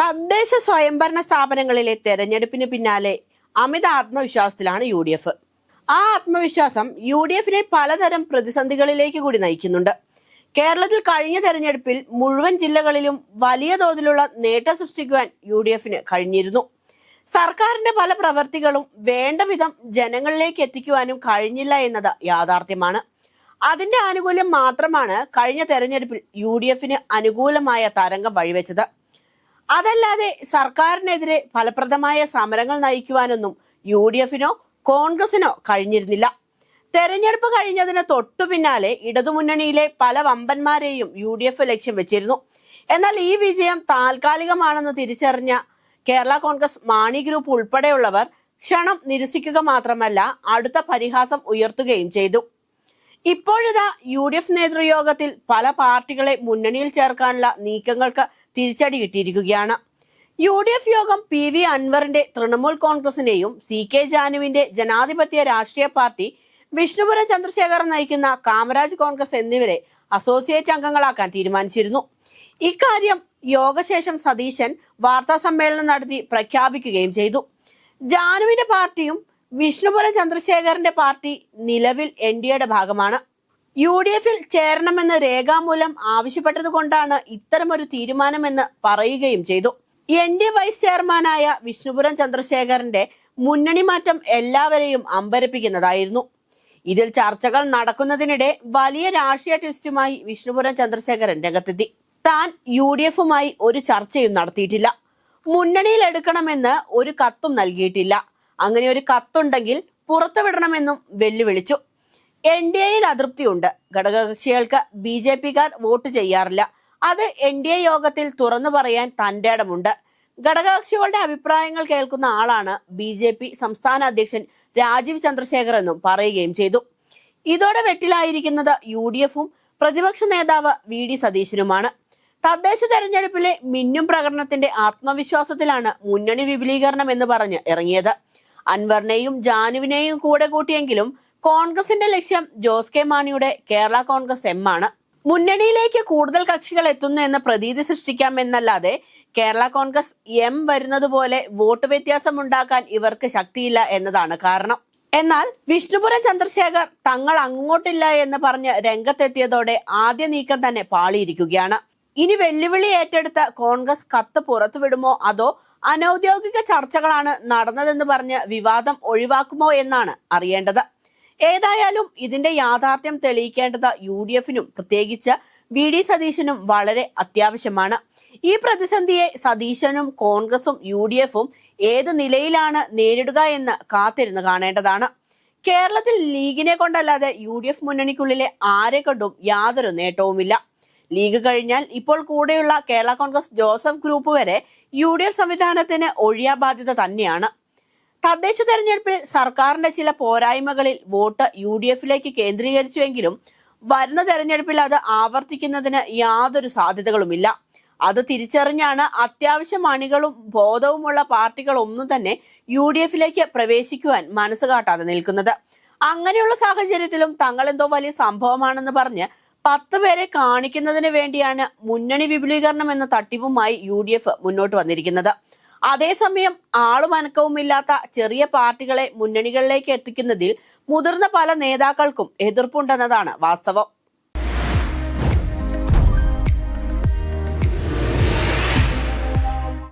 തദ്ദേശ സ്വയംഭരണ സ്ഥാപനങ്ങളിലെ തെരഞ്ഞെടുപ്പിന് പിന്നാലെ അമിത ആത്മവിശ്വാസത്തിലാണ് യു ഡി എഫ്. ആ ആത്മവിശ്വാസം യു ഡി എഫിനെ പലതരം പ്രതിസന്ധികളിലേക്ക് കൂടി നയിക്കുന്നുണ്ട്. കേരളത്തിൽ കഴിഞ്ഞ തെരഞ്ഞെടുപ്പിൽ മുഴുവൻ ജില്ലകളിലും വലിയ തോതിലുള്ള നേട്ടം സൃഷ്ടിക്കുവാൻ യു ഡി എഫിന് കഴിഞ്ഞിരുന്നു. സർക്കാരിന്റെ പല പ്രവർത്തികളും വേണ്ട വിധം ജനങ്ങളിലേക്ക് എത്തിക്കുവാനും കഴിഞ്ഞില്ല എന്നത് യാഥാർത്ഥ്യമാണ്. അതിന്റെ ആനുകൂല്യം മാത്രമാണ് കഴിഞ്ഞ തെരഞ്ഞെടുപ്പിൽ യു ഡി എഫിന് അനുകൂലമായ തരംഗം വഴിവെച്ചത്. അതല്ലാതെ സർക്കാരിനെതിരെ ഫലപ്രദമായ സമരങ്ങൾ നയിക്കുവാനൊന്നും യു ഡി എഫിനോ കോൺഗ്രസിനോ കഴിഞ്ഞിരുന്നില്ല. തെരഞ്ഞെടുപ്പ് കഴിഞ്ഞതിന് തൊട്ടു പിന്നാലെ ഇടതുമുന്നണിയിലെ പല വമ്പന്മാരെയും യു ഡി എഫ് ലക്ഷ്യം വെച്ചിരുന്നു. എന്നാൽ ഈ വിജയം താൽക്കാലികമാണെന്ന് തിരിച്ചറിഞ്ഞ കേരള കോൺഗ്രസ് മാണി ഗ്രൂപ്പ് ഉൾപ്പെടെയുള്ളവർ ക്ഷണം നിരസിക്കുക മാത്രമല്ല അടുത്ത പരിഹാസം ഉയർത്തുകയും ചെയ്തു. ഇപ്പോഴിതാ യു ഡി എഫ് നേതൃയോഗത്തിൽ പല പാർട്ടികളെ മുന്നണിയിൽ ചേർക്കാനുള്ള നീക്കങ്ങൾക്ക് തിരിച്ചടി കിട്ടിയിരിക്കുകയാണ്. യു ഡി എഫ് യോഗം പി വി അൻവറിന്റെ തൃണമൂൽ കോൺഗ്രസിനെയും സി കെ ജാനുവിന്റെ ജനാധിപത്യ രാഷ്ട്രീയ പാർട്ടി വിഷ്ണുപുരം ചന്ദ്രശേഖരൻ നയിക്കുന്ന കാമരാജ് കോൺഗ്രസ് എന്നിവരെ അസോസിയേറ്റ് അംഗങ്ങളാക്കാൻ തീരുമാനിച്ചിരുന്നു. ഇക്കാര്യം യോഗശേഷം സതീശൻ വാർത്താ സമ്മേളനം നടത്തി പ്രഖ്യാപിക്കുകയും ചെയ്തു. ജാനുവിന്റെ പാർട്ടിയും വിഷ്ണുപുരം ചന്ദ്രശേഖരന്റെ പാർട്ടി നിലവിൽ എൻ ഡി എയുടെ ഭാഗമാണ്. യു ഡി എഫിൽ ചേരണമെന്ന് രേഖാമൂലം ആവശ്യപ്പെട്ടത് കൊണ്ടാണ് ഇത്തരമൊരു തീരുമാനമെന്ന് പറയുകയും ചെയ്തു. എൻ ഡി വൈസ് ചെയർമാനായ വിഷ്ണുപുരം ചന്ദ്രശേഖരന്റെ മുന്നണി മാറ്റം എല്ലാവരെയും അമ്പരപ്പിക്കുന്നതായിരുന്നു. ഇതിൽ ചർച്ചകൾ നടക്കുന്നതിനിടെ വലിയ രാഷ്ട്രീയ ട്വിസ്റ്റുമായി വിഷ്ണുപുരം ചന്ദ്രശേഖരൻ രംഗത്തെത്തി. താൻ യു ഡി എഫുമായി ഒരു ചർച്ചയും നടത്തിയിട്ടില്ല. മുന്നണിയിൽ എടുക്കണമെന്ന് ഒരു കത്തും നൽകിയിട്ടില്ല. അങ്ങനെ ഒരു കത്തുണ്ടെങ്കിൽ പുറത്തുവിടണമെന്നും വെല്ലുവിളിച്ചു. എൻ ഡി എയിൽ അതൃപ്തിയുണ്ട്. ഘടകകക്ഷികൾക്ക് ബി ജെ പിക്കാർ വോട്ട് ചെയ്യാറില്ല. അത് എൻ ഡി എ യോഗത്തിൽ തുറന്നു പറയാൻ തന്റെ ഇടമുണ്ട്. ഘടകകക്ഷികളുടെ അഭിപ്രായങ്ങൾ കേൾക്കുന്ന ആളാണ് ബി ജെ പി സംസ്ഥാന അധ്യക്ഷൻ രാജീവ് ചന്ദ്രശേഖർ എന്നും പറയുകയും ചെയ്തു. ഇതോടെ വെട്ടിലായിരിക്കുന്നത് യു ഡി എഫും പ്രതിപക്ഷ നേതാവ് വി ഡി സതീശനുമാണ്. തദ്ദേശ തെരഞ്ഞെടുപ്പിലെ മിന്നും പ്രകടനത്തിന്റെ ആത്മവിശ്വാസത്തിലാണ് മുന്നണി വിപുലീകരണം എന്ന് പറഞ്ഞ് ഇറങ്ങിയത്. അൻവറിനെയും ജാനുവിനെയും കൂടെ കൂട്ടിയെങ്കിലും കോൺഗ്രസിന്റെ ലക്ഷ്യം ജോസ് കെ മാണിയുടെ കേരള കോൺഗ്രസ് എം ആണ്. മുന്നണിയിലേക്ക് കൂടുതൽ കക്ഷികൾ എത്തുന്നു എന്ന പ്രതീതി സൃഷ്ടിക്കാം എന്നല്ലാതെ കേരള കോൺഗ്രസ് എം വരുന്നത് പോലെ വോട്ട് വ്യത്യാസം ഉണ്ടാക്കാൻ ഇവർക്ക് ശക്തിയില്ല എന്നതാണ് കാരണം. എന്നാൽ വിഷ്ണുപുരം ചന്ദ്രശേഖർ തങ്ങൾ അങ്ങോട്ടില്ല എന്ന് പറഞ്ഞ് രംഗത്തെത്തിയതോടെ ആദ്യ നീക്കം തന്നെ പാളിയിരിക്കുകയാണ്. ഇനി വെല്ലുവിളി ഏറ്റെടുത്ത കോൺഗ്രസ് കത്ത് പുറത്തുവിടുമോ അതോ അനൌദ്യോഗിക ചർച്ചകളാണ് നടന്നതെന്ന് പറഞ്ഞ് വിവാദം ഒഴിവാക്കുമോ എന്നാണ് അറിയേണ്ടത്. ഏതായാലും ഇതിന്റെ യാഥാർത്ഥ്യം തെളിയിക്കേണ്ടത് യു ഡി എഫിനും പ്രത്യേകിച്ച് വി ഡി സതീശനും വളരെ അത്യാവശ്യമാണ്. ഈ പ്രതിസന്ധിയെ സതീശനും കോൺഗ്രസും യു ഡി എഫും ഏത് നിലയിലാണ് നേരിടുക എന്ന് കാത്തിരുന്ന് കാണേണ്ടതാണ്. കേരളത്തിൽ ലീഗിനെ കൊണ്ടല്ലാതെ യു ഡി എഫ് മുന്നണിക്കുള്ളിലെ ആരെ കൊണ്ടും യാതൊരു നേട്ടവുമില്ല. ലീഗ് കഴിഞ്ഞാൽ ഇപ്പോൾ കൂടെയുള്ള കേരള കോൺഗ്രസ് ജോസഫ് ഗ്രൂപ്പ് വരെ യു ഡി എഫ് സംവിധാനത്തിന് ഒഴിയാ ബാധ്യത തന്നെയാണ്. തദ്ദേശ തെരഞ്ഞെടുപ്പിൽ സർക്കാരിന്റെ ചില പോരായ്മകളിൽ വോട്ട് യു ഡി എഫിലേക്ക് കേന്ദ്രീകരിച്ചുവെങ്കിലും വരുന്ന തെരഞ്ഞെടുപ്പിൽ അത് ആവർത്തിക്കുന്നതിന് യാതൊരു സാധ്യതകളുമില്ല. അത് തിരിച്ചറിഞ്ഞാണ് അത്യാവശ്യം അണികളും ബോധവുമുള്ള പാർട്ടികൾ ഒന്നും തന്നെ യു ഡി എഫിലേക്ക് പ്രവേശിക്കുവാൻ മനസ്സ് കാട്ടാതെ നിൽക്കുന്നത്. അങ്ങനെയുള്ള സാഹചര്യത്തിലും തങ്ങൾ എന്തോ വലിയ സംഭവമാണെന്ന് പറഞ്ഞ് പത്ത് പേരെ കാണിക്കുന്നതിന് വേണ്ടിയാണ് മുന്നണി വിപുലീകരണം എന്ന തട്ടിപ്പുമായി യു ഡി എഫ് മുന്നോട്ട് വന്നിരിക്കുന്നത്. അതേസമയം ആളും അനക്കവുമില്ലാത്ത ചെറിയ പാർട്ടികളെ മുന്നണികളിലേക്ക് എത്തിക്കുന്നതിൽ മുതിർന്ന പല നേതാക്കൾക്കും എതിർപ്പുണ്ടെന്നതാണ് വാസ്തവം.